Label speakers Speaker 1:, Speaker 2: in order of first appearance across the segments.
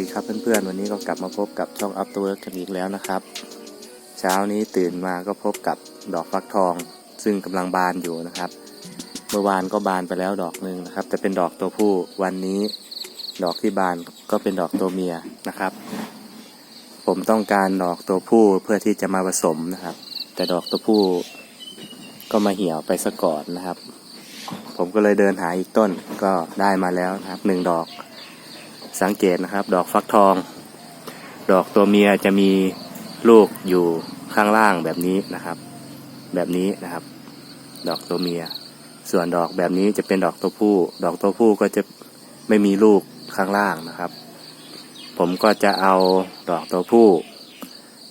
Speaker 1: ดีครับเพื่อนๆ วันนี้ก็กลับมาพบกับช่อง Up to Work กันอีกแล้วนะครับ เช้านี้ตื่นมาก็พบกับดอกฟักทอง ซึ่งกำลังบานอยู่นะครับ เมื่อวานก็บานไปแล้วดอกหนึ่งนะครับแต่เป็นดอกตัวผู้วันนี้ดอกที่บานก็เป็นดอกตัวเมียนะครับ ผมต้องการดอกตัวผู้เพื่อที่จะมาผสมนะครับ แต่ดอกตัวผู้ก็มาเหี่ยวไปซะก่อนนะครับ ผมก็เลยเดินหาอีกต้นก็ได้มาแล้วนะครับหนึ่งดอก สังเกตนะครับ ดอกฟักทอง ดอกตัวเมียจะมีลูกอยู่ข้างล่างแบบนี้นะครับ แบบนี้นะครับ ดอกตัวเมีย ส่วนดอกแบบนี้จะเป็นดอกตัวผู้ ดอกตัวผู้ก็จะไม่มีลูกข้างล่างนะครับ ผมก็จะเอาดอกตัวผู้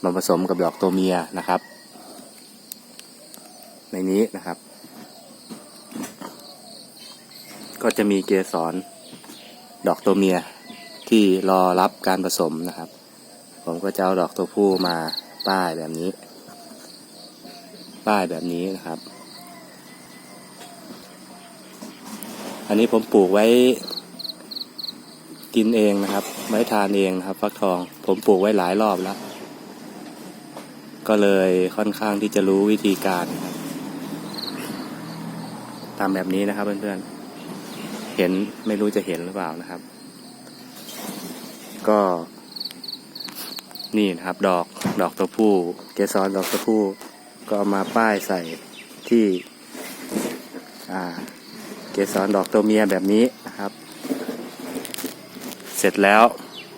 Speaker 1: มาผสมกับดอกตัวเมียนะครับ ในนี้นะครับ ก็จะมีเกสรดอกตัวเมีย ที่รอรับการผสมนะครับ ผมก็จะเอาดอกตัวผู้มาป้ายแบบนี้ ป้ายแบบนี้นะครับ อันนี้ผมปลูกไว้กินเองนะครับ ไว้ทานเองนะครับฟักทอง ผมปลูกไว้หลายรอบแล้ว ก็เลยค่อนข้างที่จะรู้วิธีการครับทำแบบนี้นะครับเพื่อนๆ เห็นไม่รู้จะเห็นหรือเปล่านะครับ ก็ นี่นะครับ ดอกดอกตัวผู้ เกสรดอกตัวผู้ ก็เอามาป้ายใส่ที่เกสรดอกตัวเมียแบบนี้นะครับ เสร็จแล้ว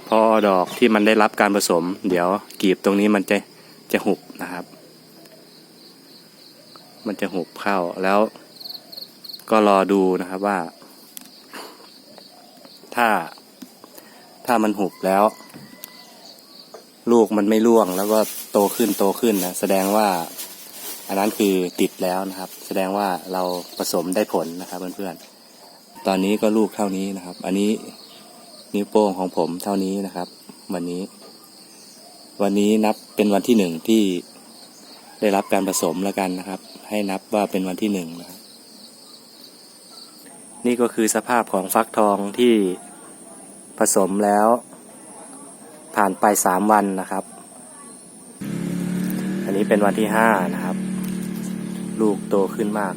Speaker 1: พอดอกที่มันได้รับการผสม เดี๋ยวกีบตรงนี้มันจะจะหุบนะครับ มันจะหุบเข้าแล้วก็รอดูนะครับว่า ถ้า ถ้ามันหุบแล้ว ลูกมันไม่ร่วง แล้วก็โตขึ้นโตขึ้นนะแสดงว่า อันนั้นคือติดแล้วนะครับ แสดงว่าเราผสมได้ผลนะครับเพื่อนๆตอนนี้ก็ลูกเท่านี้นะครับ อันนี้นิ้วโป้งของผมเท่านี้นะครับ วันนี้ วันนี้นับเป็นวันที่หนึ่งที่ได้รับการผสมแล้วกันนะครับ ให้นับว่าเป็นวันที่หนึ่งนะครับนี่ก็คือสภาพของฟักทองที่ ผสมแล้ว ผ่านไปสามวันนะครับ อันนี้เป็นวันที่ห้านะครับ ลูกโตขึ้นมาก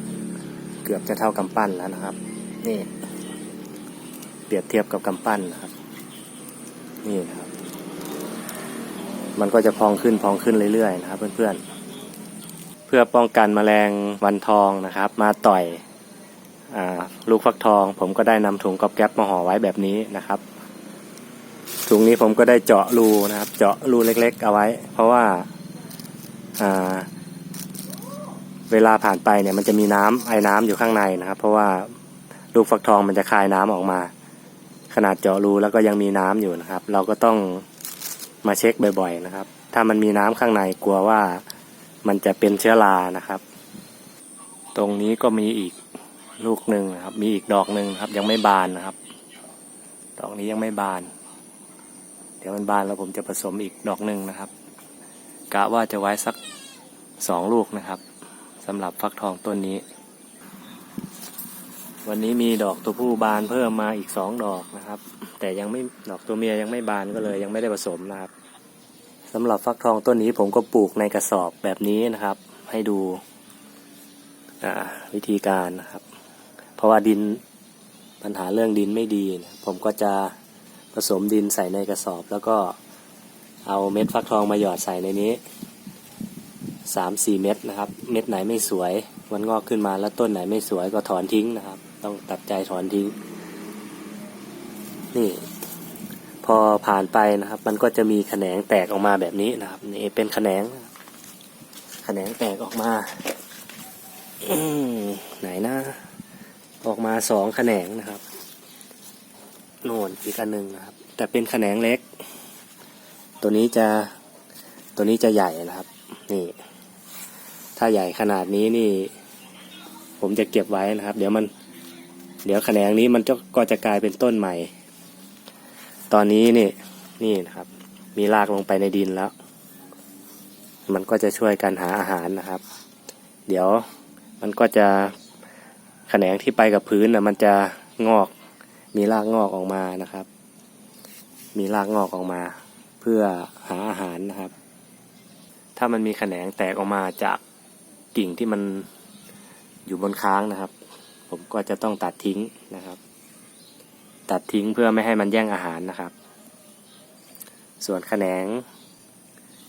Speaker 1: เกือบจะเท่ากำปั้นแล้วนะครับ นี่ เปรียบเทียบกับกำปั้นนะครับ นี่นะครับ มันก็จะพองขึ้นพองขึ้นเรื่อยๆนะครับ เพื่อนๆเพื่อป้องกันแมลงวันทองนะครับ มาต่อยอลูกฟักทอง ผมก็ได้นำถุงกอบแก๊บมาห่อไว้แบบนี้นะครับ ถุงนี้ผมก็ได้เจาะรูนะครับ เจาะรูเล็ก ๆ เอาไว้ เพราะว่าาเวลาผ่านไปเนี่ยมันจะมีน้ำไอ้น้ำอยู่ข้างในนะครับ เพราะว่าลูกฟักทองมันจะคายน้ำออกมา ขนาดเจาะรูแล้วก็ยังมีน้ำอยู่นะครับ เราก็ต้องมาเช็คบ่อยๆนะครับ ถ้ามันมีน้ำข้างในกลัวว่ามันจะเป็นเชื้อรานะครับ ตรงนี้ก็มีอีกลูกหนึ่งนะครับ มีอีกดอกหนึ่งครับ ยังไม่บานนะครับ ดอกนี้ยังไม่บาน เดี๋ยวมันบานแล้วผมจะผสมอีกดอกหนึ่งนะครับ กะว่าจะไว้สักสองลูกนะครับสำหรับฟักทองต้นนี้ วันนี้มีดอกตัวผู้บานเพิ่มมาอีกสองดอกนะครับ แต่ยังไม่ดอกตัวเมียยังไม่บานก็เลยยังไม่ได้ผสมนะครับสำหรับฟักทองต้นนี้ผมก็ปลูกในกระสอบแบบนี้นะครับ ให้ดูวิธีการนะครับ เพราะว่าดินปัญหาเรื่องดินไม่ดี ผมก็จะ ผสมดินใส่ในกระสอบ แล้วก็เอาเม็ดฟักทองมาหยอดใส่ในนี้สามสี่เม็ดนะครับ เม็ดไหนไม่สวยมันงอกขึ้นมาแล้วต้นไหนไม่สวยก็ถอนทิ้งนะครับ ต้องตัดใจถอนทิ้ง นี่ พอผ่านไปนะครับ มันก็จะมีแขนงแตกออกมาแบบนี้นะครับ นี่เป็นแขนงแขนงแตกออกมาอืไหนนะ ออกมาสองแขนงนะครับ โน่นอีกอันหนึ่งนะครับ แต่เป็นแขนงเล็ก ตัวนี้จะตัวนี้จะใหญ่นะครับ นี่ ถ้าใหญ่ขนาดนี้นี่ ผมจะเก็บไว้นะครับ เดี๋ยวมัน เดี๋ยวแขนงนี้มันจะก็จะกลายเป็นต้นใหม่ ตอนนี้นี่นี่นะครับ มีรากลงไปในดินแล้ว มันก็จะช่วยกันหาอาหารนะครับ เดี๋ยวมันก็จะแขนงที่ไปกับพื้นนะมันจะงอก มีรากงอกออกมานะครับ มีรากงอกออกมา เพื่อหาอาหารนะครับ ถ้ามันมีแขนงแตกออกมาจากกิ่งที่มันอยู่บนค้างนะครับ ผมก็จะต้องตัดทิ้งนะครับ ตัดทิ้งเพื่อไม่ให้มันแย่งอาหารนะครับ ส่วนแขนง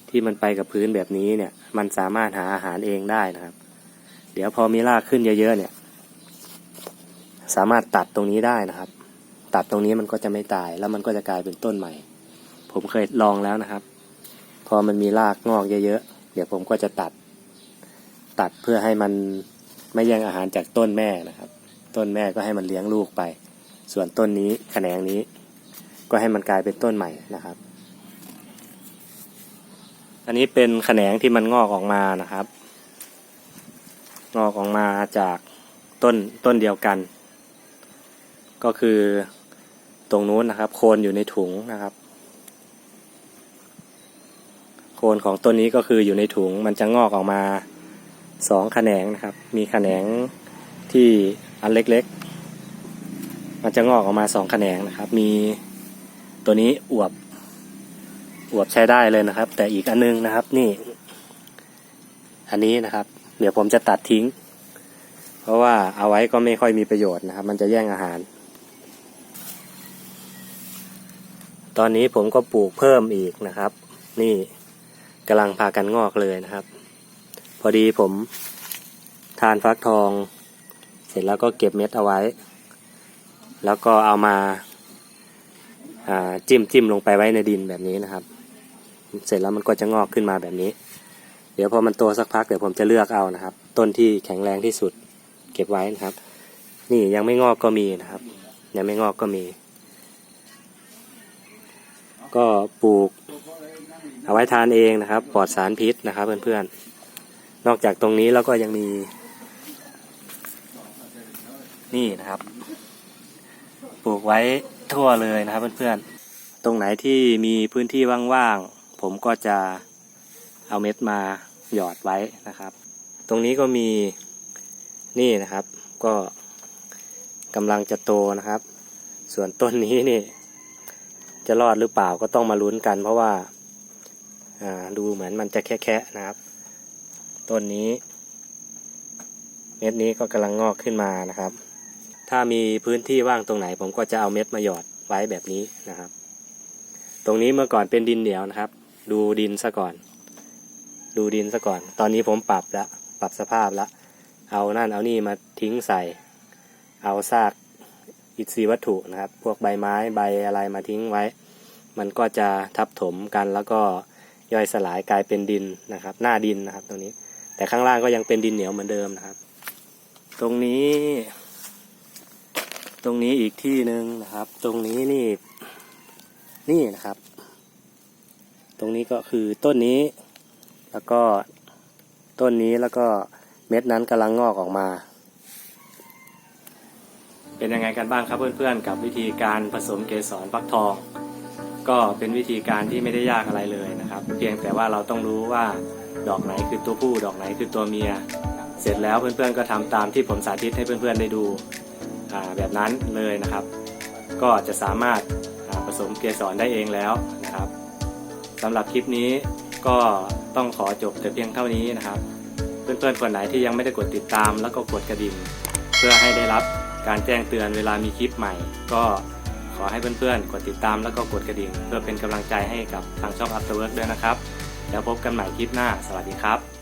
Speaker 1: ที่มันไปกับพื้นแบบนี้เนี่ย มันสามารถหาอาหารเองได้นะครับ เดี๋ยวพอมีรากขึ้นเยอะๆเนี่ย สามารถตัดตรงนี้ได้นะครับ ตัดตรงนี้มันก็จะไม่ตาย แล้วมันก็จะกลายเป็นต้นใหม่ ผมเคยลองแล้วนะครับ พอมันมีรากงอกเยอะๆ เดี๋ยวผมก็จะตัด ตัดเพื่อให้มันไม่แย่งอาหารจากต้นแม่นะครับ ต้นแม่ก็ให้มันเลี้ยงลูกไป ส่วนต้นนี้แขนงนี้ ก็ให้มันกลายเป็นต้นใหม่นะครับ อันนี้เป็นแขนงที่มันงอกออกมานะครับ งอกออกมาจากต้นต้นเดียวกัน ก็คือ ตรงนู้นนะครับ โคนอยู่ในถุงนะครับ โคนของต้นนี้ก็คืออยู่ในถุงมันจะงอกออกมาสองแขนงนะครับ มีแขนงที่อันเล็กๆ มันจะงอกออกมาสองแขนงนะครับ มีตัวนี้อวบอวบใช้ได้เลยนะครับ แต่อีกอันนึงนะครับนี่ อันนี้นะครับ เดี๋ยวผมจะตัดทิ้ง เพราะว่าเอาไว้ก็ไม่ค่อยมีประโยชน์นะครับ มันจะแย่งอาหาร ตอนนี้ผมก็ปลูกเพิ่มอีกนะครับ นี่กำลังพากันงอกเลยนะครับ พอดีผมทานฟักทอง เสร็จแล้วก็เก็บเม็ดเอาไว้ แล้วก็เอามาาจิ้มจิ้มลงไปไว้ในดินแบบนี้นะครับ เสร็จแล้วมันก็จะงอกขึ้นมาแบบนี้ เดี๋ยวพอมันโตสักพักเดี๋ยวผมจะเลือกเอานะครับ ต้นที่แข็งแรงที่สุดเก็บไว้นะครับ นี่ยังไม่งอกก็มีนะครับ ยังไม่งอกก็มี ก็ปลูกเอาไว้ทานเองนะครับปลอดสารพิษนะครับเพื่อนๆ นอกจากตรงนี้แล้วก็ยังมี นี่นะครับ ปลูกไว้ทั่วเลยนะครับเพื่อนๆ ตรงไหนที่มีพื้นที่ว่างๆ ผมก็จะเอาเม็ดมาหยอดไว้นะครับ ตรงนี้ก็มีนี่นะครับ ก็กำลังจะโตนะครับ ส่วนต้นนี้นี่ จะรอดหรือเปล่าก็ต้องมาลุ้นกัน เพราะว่าดูเหมือนมันจะแค่ๆนะครับ ต้นนี้ เม็ดนี้ก็กำลังงอกขึ้นมานะครับ ถ้ามีพื้นที่ว่างตรงไหน ผมก็จะเอาเม็ดมาหยอดไว้แบบนี้นะครับ ตรงนี้เมื่อก่อนเป็นดินเหนียวนะครับ ดูดินซะก่อน ดูดินซะก่อน ตอนนี้ผมปรับแล้ว ปรับสภาพแล้ว เอานั่นเอานี่มาทิ้งใส่ เอาซาก อิฐรีย์วัตถุนะครับ พวกใบไม้ใบอะไรมาทิ้งไว้ มันก็จะทับถมกันแล้วก็ย่อยสลายกลายเป็นดินนะครับ หน้าดินนะครับ ตรงนี้ แต่ข้างล่างก็ยังเป็นดินเหนียวเหมือนเดิมนะครับ ตรงนี้ ตรงนี้อีกที่หนึ่งนะครับ ตรงนี้นี่ นี่นะครับ ตรงนี้ก็คือต้นนี้ แล้วก็ต้นนี้แล้วก็เม็ดนั้นกำลังงอกออกมา เป็นยังไงกันบ้างครับเพื่อนๆ กับวิธีการผสมเกสรฟักทอง ก็เป็นวิธีการที่ไม่ได้ยากอะไรเลยนะครับ เพียงแต่ว่าเราต้องรู้ว่าดอกไหนคือตัวผู้ดอกไหนคือตัวเมีย เสร็จแล้วเพื่อนๆก็ทำตามที่ผมสาธิตให้เพื่อนๆได้ดูแบบนั้นเลยนะครับ ก็จะสามารถาผสมเกสรได้เองแล้วนะครับสำหรับคลิปนี้ก็ต้องขอจบแต่เพียงเท่านี้นะครับ เพื่อนๆคนไหนที่ยังไม่ได้กดติดตามแล้วก็กดกระดิ่ง เพื่อให้ได้รับ การแจ้งเตือนเวลามีคลิปใหม่ ก็ขอให้เพื่อนๆ กดติดตามแล้วก็กดกระดิ่ง เพื่อเป็นกำลังใจให้กับทางช่อง Afterwork ด้วยนะครับ แล้วพบกันใหม่คลิปหน้า สวัสดีครับ